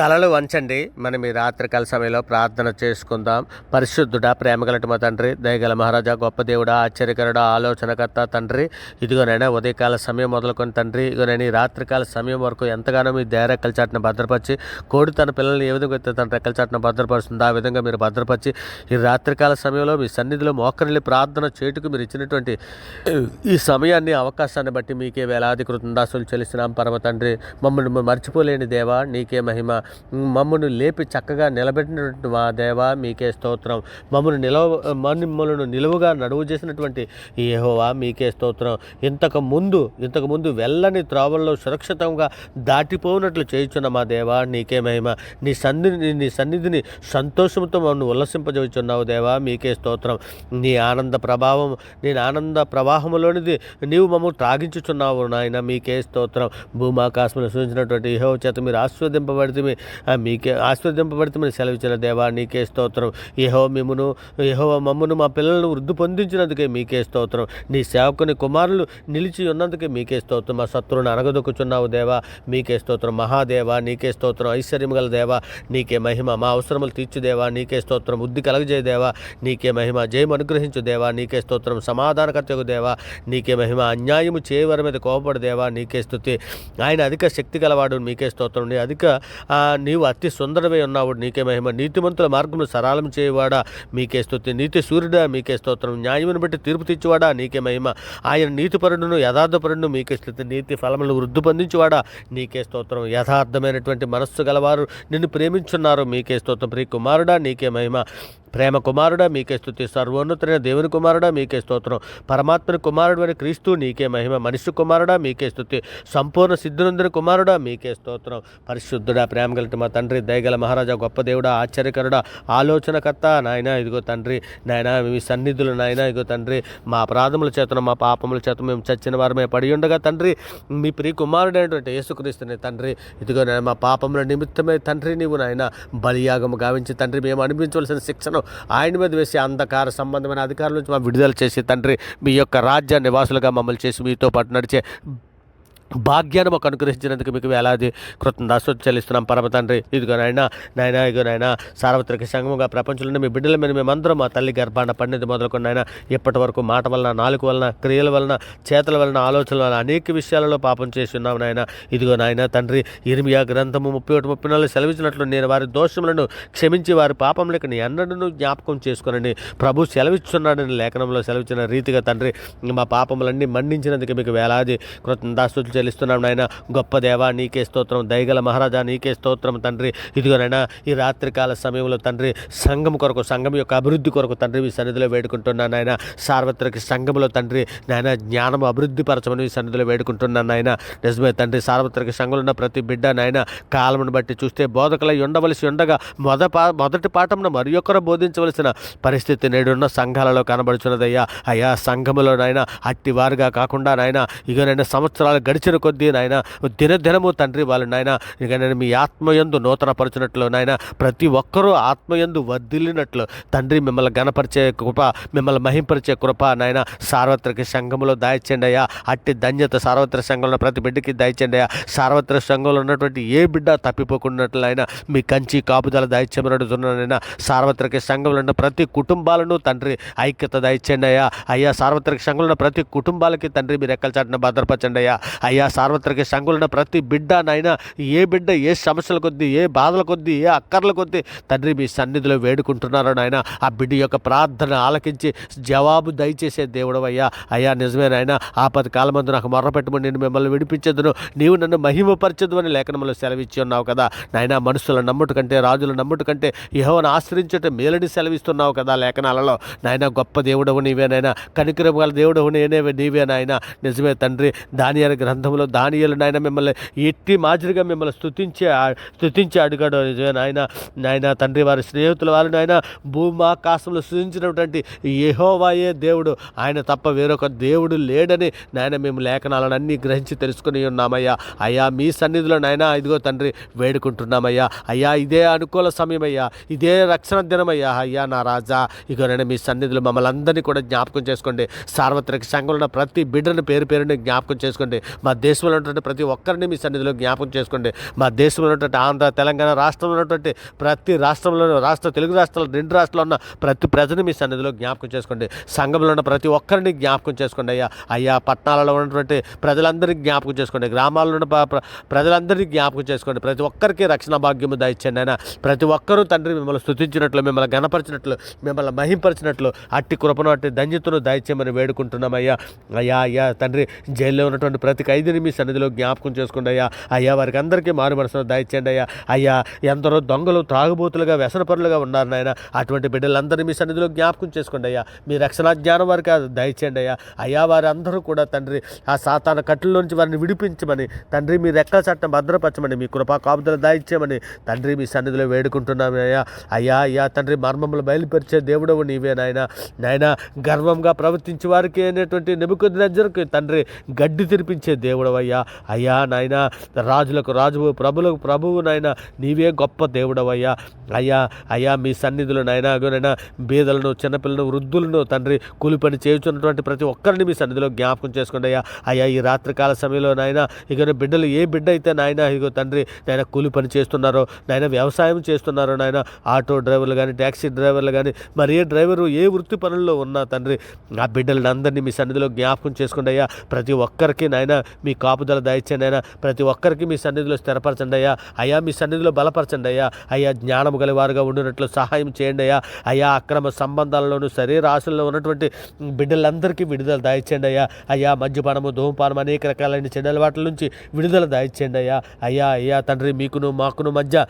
తలలు వంచండి. మనం ఈ రాత్రికాల సమయంలో ప్రార్థన చేసుకుందాం. పరిశుద్ధుడ ప్రేమగలటి మా తండ్రి దయగల మహారాజా గొప్ప దేవుడా ఆశ్చర్యకరుడా ఆలోచనకర్త తండ్రి. ఇదిగోనైనా ఉదయకాల సమయం మొదలుకొని తండ్రి ఇదిగోనైనా ఈ రాత్రికాల సమయం వరకు ఎంతగానో మీ దయ రెక్కల భద్రపరిచి కోడి తన పిల్లల్ని ఏ విధంగా అయితే తన రెక్కల చాటున భద్రపరుస్తుందో ఆ విధంగా మీరు భద్రపరిచి ఈ రాత్రికాల సమయంలో మీ సన్నిధిలో మోకరిల్లి ప్రార్థన చేటుకు మీరు ఇచ్చినటువంటి ఈ సమయాన్ని అవకాశాన్ని బట్టి మీకే వేలాది కృతందాసులు చెల్లిస్తున్నాం. పరమ తండ్రి మమ్మల్ని మర్చిపోలేని దేవా నీకే మహిమ మమ్మను లేపి చక్కగా నిలబెట్టినటువంటి మా దేవా మీకే స్తోత్రం. మమ్మను నిలవ మమ్మలను నిలువుగా నడువు చేసినటువంటి ఏహోవా మీకే స్తోత్రం. ఇంతకు ముందు ఇంతకు ముందు వెళ్ళని త్రోవల్లో సురక్షితంగా దాటిపోనట్లు చేయుచున్న మా దేవా నీకే మహిమ. నీ సన్నిధిని నీ సన్నిధిని సంతోషంతో మమ్మల్ని ఉల్లసింపజేయుచున్నావు దేవా మీకే స్తోత్రం. నీ ఆనంద ప్రభావం నీ ఆనంద ప్రవాహంలోనిది నీవు మమ్మల్ని త్రాగించుచున్నావు నాయన మీకే స్తోత్రం. భూమాకాశములు సూచించినటువంటి ఏహో చేత మీరు ఆస్వాదింపబడితే మీకే ఆస్వాదింపబడితే సెలవిచ్చిన దేవా నీకే స్తోత్రం. యహో మిమ్మును యహో మమ్మను మా పిల్లలను వృద్ధి పొందించినందుకే మీకే స్తోత్రం. నీ సేవకుని కుమారులు నిలిచి ఉన్నందుకే మీకే స్తోత్రం. మా శత్రువుని అరగదొక్కుచున్నావు దేవా మీకే స్తోత్రం. మహాదేవా నీకే స్తోత్రం. ఐశ్వర్యం గల దేవా నీకే మహిమ. మా అవసరములు తీర్చుదేవా నీకే స్తోత్రం. బుద్ధి కలగజేయ దేవా నీకే మహిమ. జయం అనుగ్రహించు దేవా నీకే స్తోత్రం. సమాధానకర్తకు దేవా నీకే మహిమ. అన్యాయము చేయవారి మీద కోపపడు దేవా నీకే స్థుతి ఆయన అధిక శక్తి గలవాడు మీకే స్తోత్రం. నీ అధిక ఆ, నీవు అతి సుందరమై ఉన్నావు నీకే మహిమ. నీతిమంతుల మార్గమును సరళం చేయవాడా? మీకే స్తుతి. నీతి సూర్యుడా మీకే స్తోత్రం. న్యాయమును బట్టి తీర్పు తెచ్చువాడా నీకే మహిమ. ఆయన నీతిపరుడును యథార్థపరుడును మీకే స్థుతి నీతి ఫలములను వృద్ధి పొందించువాడా? నీకే స్తోత్రం. యథార్థమైనటువంటి మనస్సు గలవారు నిన్ను ప్రేమించున్నారు. మీకే స్తోత్రం. ప్రియ కుమారుడా నీకే మహిమ. ప్రేమ కుమారుడా మీకే స్థుతి సర్వోన్నతుడైన దేవుని కుమారుడా మీకే స్తోత్రం. పరమాత్మని కుమారుడు అని క్రీస్తు నీకే మహిమ. మనిషి కుమారుడా మీకే స్థుతి సంపూర్ణ సిద్ధునందిన కుమారుడా మీకే స్తోత్రం. పరిశుద్ధుడా ప్రేమ గలటి మా తండ్రి దయగల మహారాజా గొప్ప దేవుడా ఆశ్చర్యకరుడా ఆలోచనకర్త నాయన ఇదిగో తండ్రి. నాయన మీ సన్నిధులు నాయన ఇదిగో తండ్రి. మా అపరాధముల చేతను మా పాపముల చేత మేము చచ్చిన వారమే పడి ఉండగా తండ్రి మీ ప్రియ కుమారుడైనటువంటి యేసుక్రీస్తుని తండ్రి ఇదిగో నాయన మా పాపముల నిమిత్తమే తండ్రి నీవు నాయన బలియాగము గావించి తండ్రి మేము అనిపించవలసిన శిక్షను ఆయన మీద వేసి అంధకార సంబంధమైన అధికారుల నుంచి మా విడుదల చేసి తండ్రి మీ యొక్క రాజ్య నివాసులుగా మమ్మల్ని చేసి మీతో పాటు నడిచే భాగ్యాన్ని మాకు అనుగ్రహించినందుకు మీకు వేలాది కృతజ్ఞతాసు చెల్లిస్తున్నాం. పరమ తండ్రి ఇదిగో నాయన నాయన ఇదిగో నాయన సార్వత్రిక సంఘముగా ప్రపంచంలోనే మీ బిడ్డల మీద మేమందరం మా తల్లి గర్భాన పండింది మొదలుకొని నాయన ఇప్పటి వరకు మాట వలన నాలుగు వలన క్రియల వలన చేతల వలన ఆలోచనల వలన అనేక విషయాలలో పాపం చేసి ఉన్నాం నాయన. ఇదిగో నాయన తండ్రి ఇరిమియా గ్రంథము ముప్పై ఒకటి ముప్పై నాలుగు సెలవిచ్చినట్లు నేను వారి దోషములను క్షమించి వారి పాపములకు నీ అన్నడను జ్ఞాపకం చేసుకునని ప్రభు సెలవిస్తున్నాడని లేఖనంలో సెలవిచ్చిన రీతిగా తండ్రి మా పాపములన్నీ మన్నించినందుకు మీకు వేలాది కృతజ్ఞతాస్తుతులు చెల్లిస్తున్నాం నాయన. గొప్ప దేవా నీకే స్తోత్రం. దయగల మహారాజా నీకే స్తోత్రం తండ్రి. ఇదిగోనైనా ఈ రాత్రికాల సమయంలో తండ్రి సంఘం కొరకు సంఘం యొక్క అభివృద్ధి కొరకు తండ్రి మీ సన్నిధిలో వేడుకుంటున్నాను నాయన. సార్వత్రిక సంఘంలో తండ్రి నాయన జ్ఞానం అభివృద్ధి పరచమని మీ సన్నిధిలో వేడుకుంటున్నాను నాయన. నిజమే తండ్రి సార్వత్రిక సంఘంలో ఉన్న ప్రతి బిడ్డ నాయన కాలమును బట్టి చూస్తే బోధకులై ఉండవలసి ఉండగా మొద మొదటి పాఠమును మరి ఒక్కరు బోధించవలసిన పరిస్థితి నేడున్న సంఘాలలో కనబడుచున్నదయ్యా. అయ్యా సంఘములో నాయన అట్టి వారుగా కాకుండా నాయన ఇక నాయన సంవత్సరాలు గడిచిన కొద్దీ నాయన దినదినము తండ్రి వాళ్ళు నాయన ఇక నేను మీ ఆత్మయందు నూతనపరచినట్లు నాయన ప్రతి ఒక్కరూ ఆత్మయందు వర్ధిల్లినట్లు తండ్రి మిమ్మల్ని గణపరిచే కృప మిమ్మల్ని మహింపరిచే కృప నాయన సార్వత్రిక సంఘములో దాయిచ్చండి అయ్యా. అట్టి ధన్యత సార్వత్రిక సంఘంలో ఉన్న ప్రతి బిడ్డకి దాయిచ్చండి అయ్యా. సార్వత్రిక సంఘంలో ఉన్నటువంటి ఏ బిడ్డ తప్పిపోకున్నట్లు ఆయన మీ కంచి కాపుదల దాయిత్యమడుతున్నానైనా సార్వత్రిక సంఘంలో ఉన్న ప్రతి కుటుంబాలను తండ్రి ఐక్యత దాయిచ్చండి అయ్యా. అయ్యా సార్వత్రిక సంఘంలో ఉన్న ప్రతి కుటుంబాలకి తండ్రి మీరు ఎక్కల చాటున భద్రపరచండి అయ్యా. అయ్యా సార్వత్రిక సంఘంలో ప్రతి బిడ్డ నాయన ఏ బిడ్డ ఏ సమస్యల కొద్దీ ఏ బాధల కొద్దీ ఏ అక్కర్ల కొద్దీ తండ్రి మీ సన్నిధిలో వేడుకుంటున్నారో నాయన ఆ బిడ్డ యొక్క ప్రార్థన ఆలకించి జవాబు దయచేసే దేవుడు అయ్యా అయ్యా నిజమే నాయన ఆపద కాలమందు నాకు మొర్రపెట్టమని నేను మిమ్మల్ని విడిపించదును. నీవు నన్ను మహిమపరచదు అని లేఖనంలో సెలవిచ్చి ఉన్నావు కదా. నాయన మనుషుల నమ్ముట కంటే రాజుల నమ్ముట కంటే యహోను ఆశ్రయించట మేలని సెలవిస్తున్నావు కదా లేఖనాలలో. నాయన గొప్ప దేవుడవు నీవేనైనా కనికరం గల దేవుడవు నేనే నీవే నాయన. నిజమే తండ్రి దానియాల గ్రంథంలో దానియలు నాయన మిమ్మల్ని ఎట్టి మాదిరిగా మిమ్మల్ని స్థుతించే స్థుతించి అడిగాడు నాయన. నాయన తండ్రి వారి స్నేహితుల వారిని ఆయన భూమాకాశంలో సృజించినటువంటి యహోవాయే దేవుడు. ఆయన తప్ప వేరొక దేవుడు లేడని నాయన మేము లేఖనాలను అన్నీ గ్రహించి తెలుసుకుని ఉన్నామయ్యా. అయ్యా మీ సన్నిధిలో నాయన ఇదిగో తండ్రి వేడుకుంటున్నామయ్యా. అయ్యా ఇదే అనుకూల సమయమయ్యా. ఇదే రక్షణ దినమయ్యా. అయ్యా నా రాజా ఇగో నేను మీ సన్నిధిలో మమ్మల్ని అందరినీ కూడా జ్ఞాపకం చేసుకోండి. సార్వత్రిక సంఘంలో ఉన్న ప్రతి బిడ్డను పేరు పేరుని జ్ఞాపకం చేసుకోండి. మా మా దేశంలో ఉన్నటువంటి ప్రతి ఒక్కరిని మీ సన్నిధిలో జ్ఞాపకం చేసుకోండి. మా దేశంలో ఉన్నటువంటి ఆంధ్ర తెలంగాణ రాష్ట్రంలో ఉన్నటువంటి ప్రతి రాష్ట్రంలో రాష్ట్ర తెలుగు రాష్ట్రాలు రెండు రాష్ట్రాల్లో ఉన్న ప్రతి ప్రజని మీ సన్నిధిలో జ్ఞాపకం చేసుకోండి. సంఘంలో ఉన్న ప్రతి ఒక్కరిని జ్ఞాపకం చేసుకోండి. అయ్యా అయ్యా పట్టణాలలో ఉన్నటువంటి ప్రజలందరినీ జ్ఞాపకం చేసుకోండి. గ్రామాల్లో ఉన్న ప్రజలందరినీ జ్ఞాపకం చేసుకోండి. ప్రతి ఒక్కరికి రక్షణ భాగ్యము దయచండి అయినా ప్రతి ఒక్కరూ తండ్రి మిమ్మల్ని స్థుతించినట్లు మిమ్మల్ని గణపరిచినట్లు మిమ్మల్ని మహింపరిచినట్లు అట్టి కృపను అట్టి దంజితును దయచేయమని వేడుకుంటున్నాం అయ్యా. అయ్యా అయ్యా తండ్రి జైల్లో ఉన్నటువంటి ప్రతి ఖైదీని మీ సన్నిధిలో జ్ఞాపకం చేసుకోండి అయ్యా. అయ్యా వారికి అందరికీ మారు మనసును దయచేయండి అయ్యా. అయ్యా ఎందరో దొంగలు త్రాగుబోతులుగా వ్యసనపరులుగా ఉన్నారు నాయన. అటువంటి బిడ్డలందరినీ మీ సన్నిధిలో జ్ఞాపకం చేసుకోండి అయ్యా. మీ రక్షణ జ్ఞానం వారికి దయచేయండి అయ్యా. అయ్యా వారందరూ కూడా తండ్రి ఆ సాతాన కట్టుల్లోంచి వారిని విడిపించమని తండ్రి మీ రెక్కల చట్టం భద్రపరచమని మీ కృపా కాపుదలు దాయిచ్చామని తండ్రి మీ సన్నిధిలో వేడుకుంటున్నాం అయ్యా. అయ్యా అయ్యా తండ్రి మర్మములు బయలుపరిచే దేవుడవు నీవే నాయన. నాయన గర్వంగా ప్రవర్తించే వారికి అనేటువంటి నిబుకొద్ది నజరకు తండ్రి గడ్డి తెరిపించే దేవుడు దేవుడవయ్యా. అయ్యా నాయన రాజులకు రాజువు ప్రభులకు ప్రభువు నాయన నీవే గొప్ప దేవుడవయ్యా. అయ్యా అయ్యా మీ సన్నిధులు నాయనా నాయనా బీదలను చిన్నపిల్లలను వృద్ధులను తండ్రి కూలి పని చేయుచున్నటువంటి ప్రతి ఒక్కరిని మీ సన్నిధిలో జ్ఞాపకం చేసుకోండి అయ్యా. అయ్యా ఈ రాత్రికాల సమయంలో నాయన ఇక బిడ్డలు ఏ బిడ్డ అయితే నాయన ఇగో తండ్రి నాయన కూలి పని చేస్తున్నారో నాయన వ్యవసాయం చేస్తున్నారో నాయన ఆటో డ్రైవర్లు కానీ ట్యాక్సీ డ్రైవర్లు కానీ మరి ఏ డ్రైవరు ఏ వృత్తి పనుల్లో ఉన్నా తండ్రి ఆ బిడ్డలను అందరినీ మీ సన్నిధిలో జ్ఞాపకం చేసుకోండి అయ్యా. ప్రతి ఒక్కరికి నాయన మీ కాపుదల దయచండి అయినా ప్రతి ఒక్కరికి మీ సన్నిధిలో స్థిరపరచండి అయ్యా. అయ్యా మీ సన్నిధిలో బలపరచండి అయ్యా. అయ్యా జ్ఞానము గలవారుగా ఉండినట్లు సహాయం చేయండి అయ్యా. అయ్యా అక్రమ సంబంధాలలోను శరీర ఆశల్లో ఉన్నటువంటి బిడ్డలందరికీ విడుదల దాయిచ్చండి అయ్యా. అయ్యా మద్యపానము ధూమపానం అనేక రకాలైన చెడు అలవాట్ల నుంచి విడుదల దాయిచ్చండి అయ్యా. అయ్యా అయ్యా తండ్రి మీకును మాకును మధ్య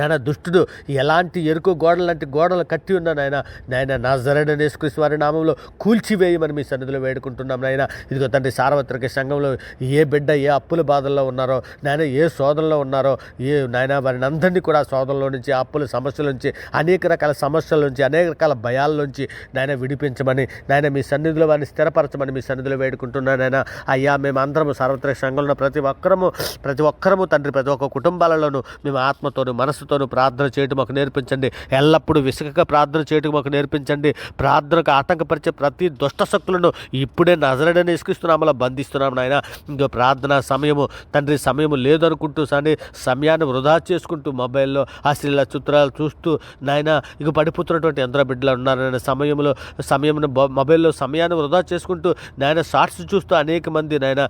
నాయన దుష్టుడు ఎలాంటి ఎరుకు గోడలు లాంటి గోడలు కట్టి ఉన్న నాయన నాయన నా జరడనేసుకృష్ణ వారి నామంలో కూల్చివేయమని మీ సన్నిధిలో వేడుకుంటున్నాం నాయన. ఇదిగో తండ్రి సార్వత్రిక సంఘంలో ఏ బిడ్డ ఏ అప్పుల బాధల్లో ఉన్నారో నాయన ఏ శోధనలో ఉన్నారో ఏ నాయన వారిని అందరినీ కూడా శోధనలో నుంచి అప్పుల సమస్యల నుంచి అనేక రకాల సమస్యల నుంచి అనేక రకాల భయాల నుంచి నాయన విడిపించమని నాయన మీ సన్నిధిలో వారిని స్థిరపరచమని మీ సన్నిధిలో వేడుకుంటున్నాను నాయన. అయ్యా మేము అందరము సార్వత్రిక సంఘంలో ప్రతి ఒక్కరము ప్రతి ఒక్కరము తండ్రి ప్రతి ఒక్క కుటుంబాలలోనూ మేము ఆత్మతోను మనసుతోను ప్రార్థన చేయటం మాకు నేర్పించండి. ఎల్లప్పుడూ విసుగక ప్రార్థన చేయటం మాకు నేర్పించండి. ప్రార్థనకు ఆటంకపరిచే ప్రతి దుష్ట శక్తులను ఇప్పుడే నజరడని ఇసుకిస్తున్నామలా బంధిస్తున్నాం నాయన. ఇంకో ప్రార్థన సమయము తండ్రి సమయము లేదనుకుంటూ సరే సమయాన్ని వృధా చేసుకుంటూ మొబైల్లో అశ్లీల చిత్రాలు చూస్తూ నాయన ఇక పడిపోతున్నటువంటి ఎందరో బిడ్డలు ఉన్నారు నాయన. సమయంలో సమయంలో మొబైల్లో సమయాన్ని వృధా చేసుకుంటూ నాయన షార్ట్స్ చూస్తూ అనేక మంది నాయన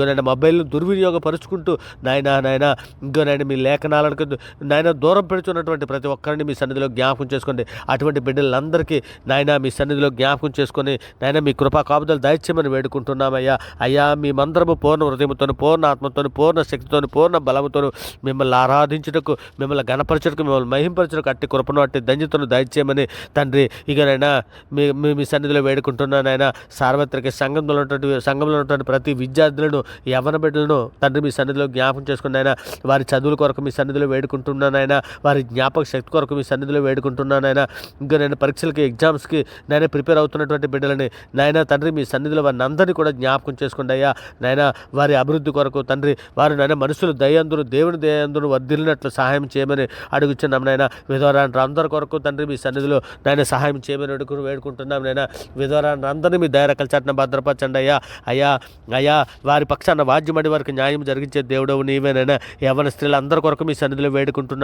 నాయన మొబైల్ను దుర్వినియోగపరుచుకుంటూ నాయన నాయన ఇంకో నాయన మీ లేఖనాలకు నాయన దూరం పెడుతున్నటువంటి ప్రతి ఒక్కరిని మీ సన్నిధిలో జ్ఞాపకం చేసుకోండి అటువంటి బిడ్డలందరికీ నాయన మీ సన్నిధిలో జ్ఞాపకం చేసుకొని నాయన మీ కృపా కాపుదలు దయచేయమని వేడుకుంటున్నామయ్యా. అయ్యా మీ మందరము పూర్ణ హృదయంతో పూర్ణ ఆత్మతో పూర్ణ శక్తితో పూర్ణ బలముతో మిమ్మల్ని ఆరాధించుటకు మిమ్మల్ని గణపరచుటకు మిమ్మల్ని మహింపరచుటకు అట్టి కృపను అట్టి దంజతను దయచేయమని తండ్రి ఇకనైనా మీ మీ మీ సన్నిధిలో వేడుకుంటున్నానైనా సార్వత్రిక సంఘంలో ఉన్నటువంటి సంఘంలో ఉన్నటువంటి ప్రతి విద్యార్థులను యవన బిడ్డలను తండ్రి మీ సన్నిధిలో జ్ఞాపకం చేసుకున్నాయినా వారి చదువుల కొరకు మీ సన్నిధిలో వేడుకుంటున్నాను నాయన వారి జ్ఞాపక శక్తి కొరకు మీ సన్నిధిలో వేడుకుంటున్నానైనా ఇంకా నేను పరీక్షలకి ఎగ్జామ్స్కి నేనే ప్రిపేర్ అవుతున్నటువంటి బిడ్డలని నాయన తండ్రి మీ సన్నిధిలో వారిని అందరినీ కూడా జ్ఞాపకం చేసుకోండి అయ్యా. నాయన వారి అభివృద్ధి కొరకు తండ్రి వారు నాయన మనుషులు దయందురు దేవుని దయందురు వర్ధిల్లినట్లు సహాయం చేయమని అడుగుచున్నాం నాయన. విధవరాని అందరి కొరకు తండ్రి మీ సన్నిధిలో నాయన సహాయం చేయమని అడుగు వేడుకుంటున్నాం నాయన. విధవరాని అందరినీ మీ దయరకల చట్టన భద్రపరచండి అయ్యా. అయ్యా అయ్యా వారి పక్షాన వాద్యమడి వారికి న్యాయం జరిగించే దేవుడవు నీవేనైనా యవన స్త్రీలు అందరి కొరకు మీ సన్నిధిలో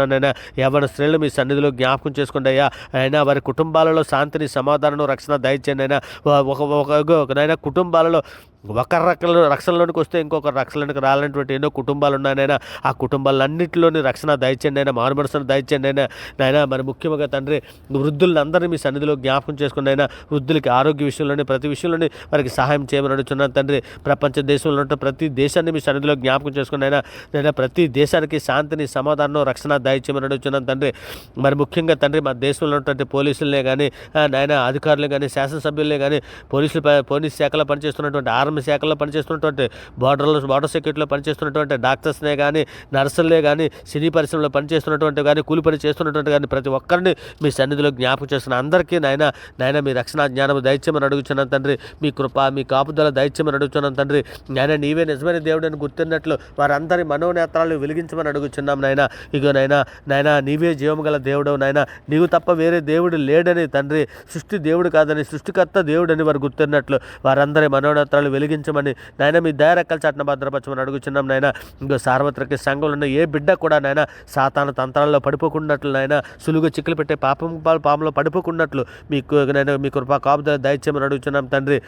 వేడుకుంటున్నానైనా ఎవరి స్త్రీలు మీ సన్నిధిలో జ్ఞాపకం చేసుకోండి అయ్యా. అయినా వారి కుటుంబాలలో శాంతిని సమాధానం రక్షణ దయచేయండి అయినా ఒక ఒక ఒక నైనా కుటుంబాలలో ఒక రక్షణ రక్షణలోనికి వస్తే ఇంకొక రక్షణలోనికి రాలనటువంటి ఎన్నో కుటుంబాలు ఉన్నాయనైనా ఆ కుటుంబాలన్నింటిలోని రక్షణ దయచండి అయినా మారుమనసును దయచండి అయినా నాయన. మరి ముఖ్యంగా తండ్రి వృద్ధులందరినీ మీ సన్నిధిలో జ్ఞాపకం చేసుకుని అయినా వృద్ధులకి ఆరోగ్య విషయంలోనే ప్రతి విషయంలోనే వారికి సహాయం చేయమని అడుగుతున్నాను తండ్రి. ప్రపంచ దేశంలో ఉన్న ప్రతి దేశాన్ని మీ సన్నిధిలో జ్ఞాపకం చేసుకుని అయినా నేను ప్రతి దేశానికి శాంతిని సమాధానం రక్షణ దయచేయమని అడుగుతున్నాను తండ్రి. మరి ముఖ్యంగా తండ్రి మా దేశంలో ఉన్నటువంటి పోలీసులనే కానీ నాయన అధికారులు కానీ శాసనసభ్యులనే కానీ పోలీసులు పోలీస్ శాఖలో పనిచేస్తున్నటువంటి ఆర్మీ శాఖలో పనిచేస్తున్నటువంటి బార్డర్లో బార్డర్ సెక్యూరిటీలో పనిచేస్తున్నటువంటి డాక్టర్స్నే కానీ నర్సులనే కానీ సినీ పరిశ్రమలో పనిచేస్తున్నటువంటి కానీ కూలి పని చేస్తున్నటువంటి కానీ ప్రతి ఒక్కరిని మీ సన్నిధిలో జ్ఞాపకం చేస్తున్న అందరికీ నాయన నాయన మీ రక్షణ జ్ఞానం దైత్యమని అడుగుతున్నాను తండ్రి. మీ కృప మీ కాపుదల దైత్యమని అడుగుతున్నాను తండ్రి. నాయన నీవే నిజమైన దేవుడని గుర్తున్నట్లు వారందరి మనోనేత్రాలు వెలిగించమని అడుగుచున్నాం నాయన. ఇగో నాయన నాయన నీవే జీవము గల దేవుడవు నాయన. నీవు తప్ప వేరే దేవుడు లేడని తండ్రి. సృష్టి దేవుడు కాదని సృష్టికర్త దేవుడని వారు గుర్తున్నట్లు వారందరి మనోనేత్రాలు వెలిగించమని నాయన మీ దయరెక్కల చాటున భద్రపరచమని అడుగుచున్నాం నాయన. ఇంకో సార్వత్రిక సంఘంలో ఉన్న ఏ బిడ్డ కూడా నాయన సాతాన తంత్రాల్లో పడిపోకున్నట్లు నాయన సులువుగా చిక్కులు పెట్టే పాపం పాములో పడిపోకున్నట్లు మీకు నేను మీ కృపా కాపుదల దయచేయమని అడుగుచున్నాం తండ్రి.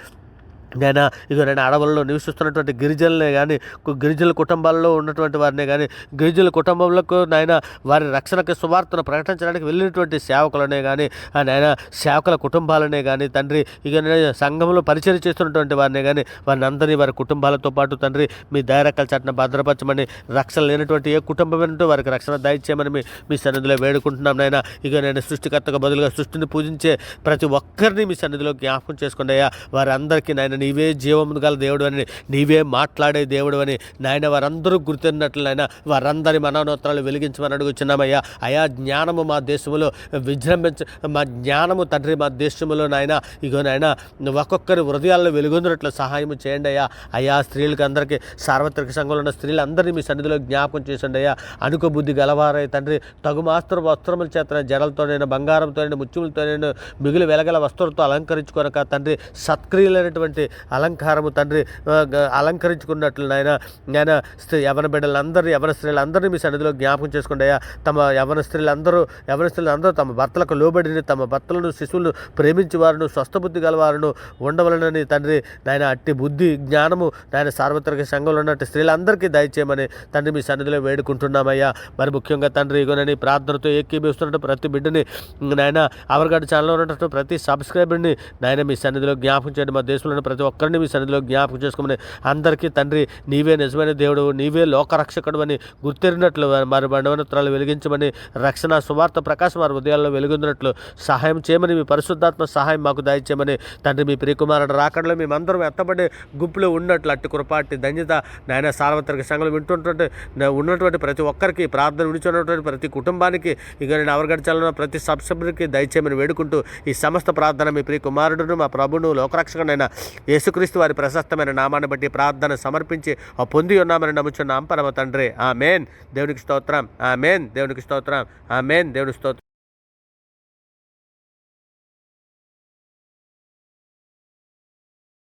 నేను ఇదిగో నేను అడవుల్లో నివసిస్తున్నటువంటి గిరిజనులే కానీ గిరిజనుల కుటుంబాల్లో ఉన్నటువంటి వారినే కానీ గిరిజనుల కుటుంబంలో నాయన వారి రక్షణకు సువార్తను ప్రకటించడానికి వెళ్ళినటువంటి సేవకులనే కానీ ఆయన నాయన సేవకుల కుటుంబాలనే కానీ తండ్రి ఇక సంఘంలో పరిచయం చేస్తున్నటువంటి వారిని కానీ వారిని అందరినీ వారి కుటుంబాలతో పాటు తండ్రి మీ దయరక్కల చట్టం భద్రపరచమని రక్షణ లేనటువంటి ఏ కుటుంబమైనటువంటి వారికి రక్షణ దయచేయమని మీ మీ సన్నిధిలో వేడుకుంటున్నాం నాయన. ఇక నేను సృష్టికర్తకు బదులుగా సృష్టిని పూజించే ప్రతి ఒక్కరిని మీ సన్నిధిలో జ్ఞాపకం చేసుకున్నాయా వారందరికీ నాయన నీవే జీవము గల దేవుడు అని నీవే మాట్లాడే దేవుడు అని నాయన వారందరూ గుర్తున్నట్లు నాయన వారందరి మనోనోత్తరాలు వెలిగించమని అడుగుచున్నామయ్యా. అయా జ్ఞానము మా దేశంలో విజృంభించ మా జ్ఞానము తండ్రి మా దేశంలో నాయన ఇగో నాయన ఒక్కొక్కరి హృదయాల్లో వెలుగొందినట్లు సహాయం చేయండి అయ్యా. అయా స్త్రీలకు అందరికీ సార్వత్రిక సంఘంలో ఉన్న స్త్రీలందరినీ మీ సన్నిధిలో జ్ఞాపకం చేసండి అయ్యా. అనుకో బుద్ధి గలవారై తండ్రి తగు మాస్త్ర వస్త్రముల చేత జడలతోనైనా బంగారంతోనైనా ముత్యములతోనైనా మిగులు వెలగల వస్త్రంతో అలంకరించుకొనక తండ్రి సత్క్రియలైనటువంటి అలంకారము తండ్రి అలంకరించుకున్నట్లు నాయన నేను స్త్రీ యవన బిడ్డలందరూ యవన స్త్రీలందరినీ మీ సన్నిధిలో జ్ఞాపకం చేసుకోండి అయ్యా తమ యవన స్త్రీలందరూ యవన స్త్రీలందరూ తమ భర్తలకు లోబడిని తమ భర్తలను శిశువులను ప్రేమించి వారును స్వస్థబుద్ధి గలవారును ఉండవలనని తండ్రి నాయన అట్టి బుద్ధి జ్ఞానము నాయన సార్వత్రిక సంఘంలో ఉన్నట్టు స్త్రీలందరికీ దయచేయమని తండ్రి మీ సన్నిధిలో వేడుకుంటున్నామయ్యా. మరి ముఖ్యంగా తండ్రి ఇగోనని ప్రార్థనతో ఏకీభిస్తున్నట్టు ప్రతి బిడ్డని నాయన అవరగడ్డ ఛానల్లో ఉన్నట్టు ప్రతి సబ్స్క్రైబర్ని నాయన మీ సన్నిధిలో జ్ఞాపకం చేయండి. మా దేశంలో ప్రతి ప్రతి ఒక్కరిని మీ సన్నిధిలో జ్ఞాపకం చేసుకోమని అందరికీ తండ్రి నీవే నిజమైన దేవుడు నీవే లోకరక్షకుడు అని గుర్తెరినట్లు మరి బండవనత్రాలు వెలిగించమని రక్షణ సువార్త ప్రకాశం వారి ఉదయాల్లో వెలుగొందినట్లు సహాయం చేయమని మీ పరిశుద్ధాత్మ సహాయం మాకు దయచేయమని తండ్రి మీ ప్రియకుమారుడు రాకడలో మేమందరం ఎత్తబడే గుంపులో ఉన్నట్లు అట్టి కృపాటి ధన్యత నాయన సార్వత్రిక సంఘాలు వింటుంటే ఉన్నటువంటి ప్రతి ఒక్కరికి ప్రార్థన విడిచున్నటువంటి ప్రతి కుటుంబానికి ఇక నేను అవగడించాలన్న ప్రతి సబ్సభ్యుడికి దయచేయమని వేడుకుంటూ ఈ సమస్త ప్రార్థన మీ ప్రియకుమారుడును మా ప్రభును లోకరక్షకుడైన యేసుక్రీస్తు వారి ప్రశస్తమైన నామాన్ని బట్టి ప్రార్థన సమర్పించి ఆ పొంది ఉన్నామని నమ్ముచున్నాం. పరమ తండ్రి. ఆ మేన్ దేవునికి స్తోత్రం. ఆ మేన్ దేవునికి స్తోత్రం. ఆ మేన్ దేవుని స్తోత్రం.